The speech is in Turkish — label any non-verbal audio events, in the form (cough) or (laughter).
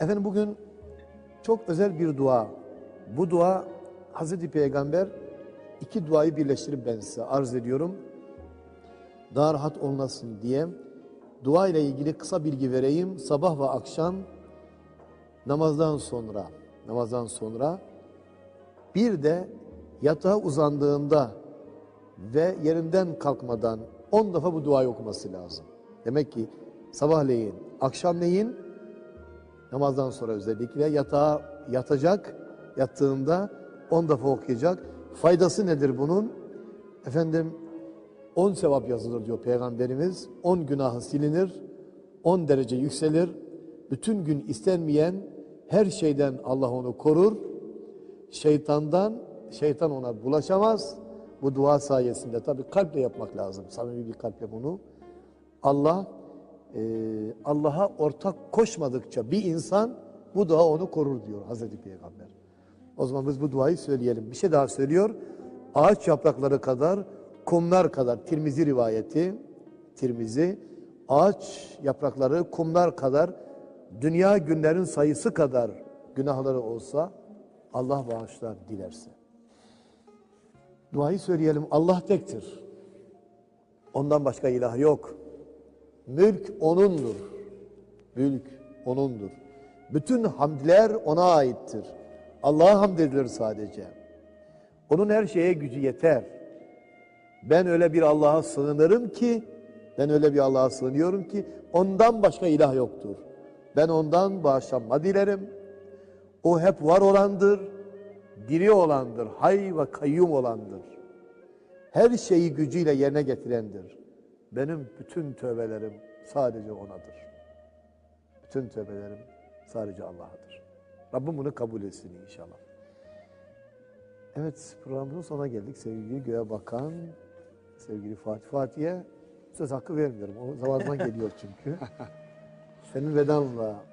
Efendim bugün çok özel bir dua. Bu dua Hazreti Peygamber iki duayı birleştirip ben size arz ediyorum. Daha rahat olmasın diye dua ile ilgili kısa bilgi vereyim. Sabah ve akşam namazdan sonra namazdan sonra bir de yatağa uzandığında ve yerinden kalkmadan 10 defa bu duayı okuması lazım. Demek ki sabahleyin, akşamleyin namazdan sonra özellikle yatağa yatacak, yattığında 10 defa okuyacak. Faydası nedir bunun? Efendim 10 sevap yazılır diyor Peygamberimiz. 10 günahı silinir, 10 derece yükselir. Bütün gün istenmeyen her şeyden Allah onu korur. Şeytandan, şeytan ona bulaşamaz. Bu dua sayesinde tabi kalple yapmak lazım. Samimi bir kalple bunu. Allah e, Allah'a ortak koşmadıkça bir insan bu dua onu korur diyor Hazreti Peygamber. O zaman biz bu duayı söyleyelim. Bir şey daha söylüyor. Ağaç yaprakları kadar, kumlar kadar. Tirmizi rivayeti, Tirmizi. Ağaç yaprakları kumlar kadar, dünya günlerin sayısı kadar günahları olsa Allah bağışlar dilerse. Duayı söyleyelim. Allah tektir. Ondan başka ilah yok. Mülk O'nundur. Mülk O'nundur. Bütün hamdler O'na aittir. Allah'a hamd edilir sadece. Onun her şeye gücü yeter. Ben öyle bir Allah'a sığınırım ki, ben öyle bir Allah'a sığınıyorum ki, ondan başka ilah yoktur. Ben ondan bağışlanma dilerim. O hep var olandır, diri olandır, hay ve kayyum olandır. Her şeyi gücüyle yerine getirendir. Benim bütün tövbelerim sadece O'nadır. Bütün tövbelerim sadece Allah'adır. Rabbim bunu kabul etsin inşallah. Evet programımızın sonuna geldik. Sevgili göğe bakan, sevgili Fatih Fatih'e söz hakkı vermiyorum. O zamandan geliyor çünkü. (laughs) Senin vedanla